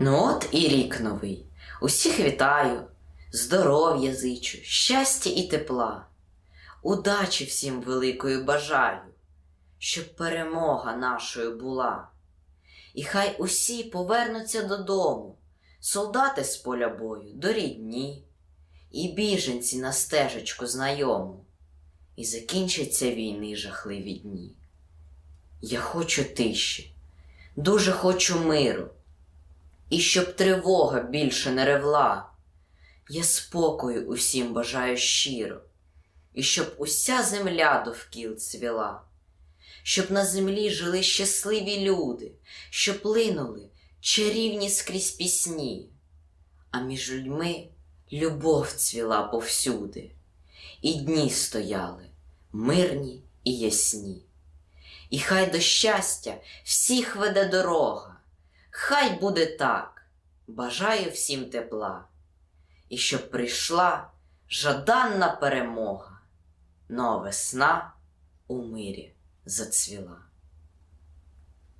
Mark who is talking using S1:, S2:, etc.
S1: Ну от і рік новий. Усіх вітаю, здоров'я зичу, щастя і тепла. Удачі всім великою бажаю, щоб перемога нашою була. І хай усі повернуться додому, солдати з поля бою до рідні, і біженці на стежечку знайому, і закінчаться війни жахливі дні. Я хочу тиші, дуже хочу миру, і щоб тривога більше не ревла. Я спокою усім бажаю щиро, і щоб уся земля довкіл цвіла, щоб на землі жили щасливі люди, щоб линули чарівні скрізь пісні, а між людьми любов цвіла повсюди, і дні стояли мирні і ясні. І хай до щастя всіх веде дорога, хай буде так, бажаю всім тепла, і щоб прийшла жаданна перемога, но весна у мирі зацвіла.